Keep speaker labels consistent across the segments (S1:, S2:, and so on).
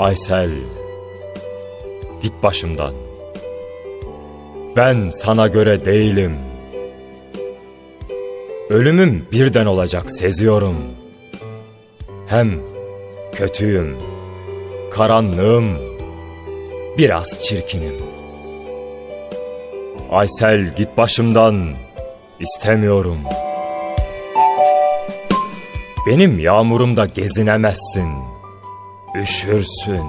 S1: Aysel, git başımdan. Ben sana göre değilim. Ölümüm birden olacak seziyorum. Hem kötüyüm, karanlığım, biraz çirkinim. Aysel git başımdan, istemiyorum. Benim yağmurumda gezinemezsin, üşürsün.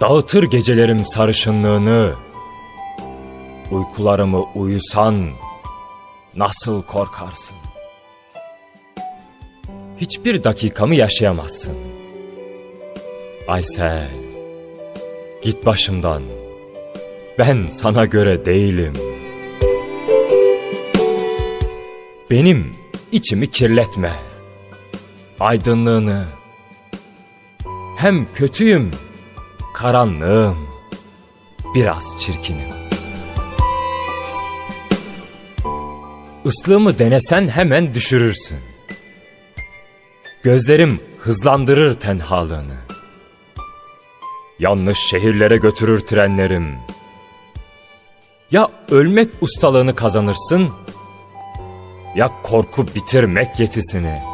S1: Dağıtır gecelerim sarışınlığını, uykularımı uyusan nasıl korkarsın? Hiçbir dakikamı yaşayamazsın. Aysel, git başımdan. Ben sana göre değilim. Benim içimi kirletme. Aydınlığını. Hem kötüyüm, karanlığım. Biraz çirkinim. Islığımı denesen hemen düşürürsün. Gözlerim hızlandırır tenhalığını. Yanlış şehirlere götürür trenlerim. Ya ölmek ustalığını kazanırsın, ya korku bitirmek yetisini.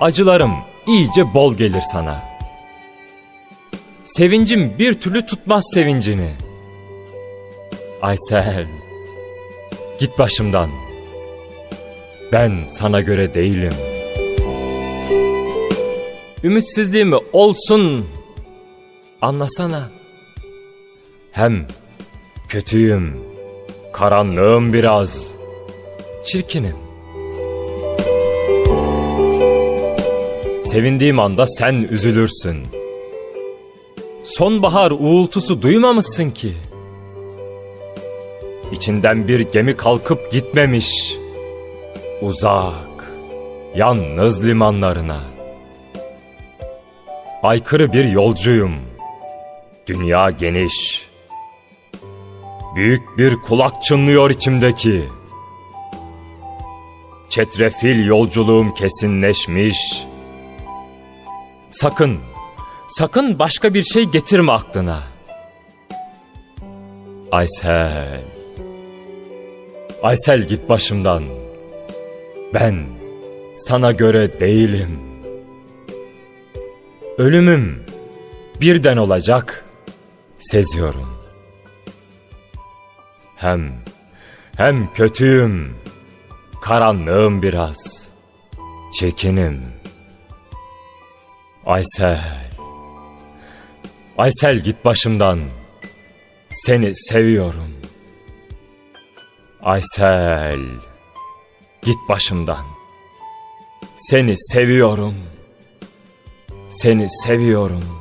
S1: Acılarım iyice bol gelir sana. Sevincim bir türlü tutmaz sevincini. Aysel, git başımdan. Ben sana göre değilim. Ümitsizliğimi olsun anlasana. Hem kötüyüm, karanlığım biraz, çirkinim. Sevindiğim anda sen üzülürsün. Sonbahar uğultusu duymamışsın ki. İçinden bir gemi kalkıp gitmemiş. Uzak, yalnız limanlarına. Aykırı bir yolcuyum. Dünya geniş. Büyük bir kulak çınlıyor içimdeki. Çetrefil yolculuğum kesinleşmiş. Sakın, sakın başka bir şey getirme aklına. Aysel. Aysel git başımdan. Ben sana göre değilim. Ölümüm birden olacak seziyorum. Hem hem kötüyüm. Karanlığım biraz. Çirkinim. Aysel. Aysel git başımdan. Seni seviyorum. Aysel. Git başımdan. Seni seviyorum. Seni seviyorum.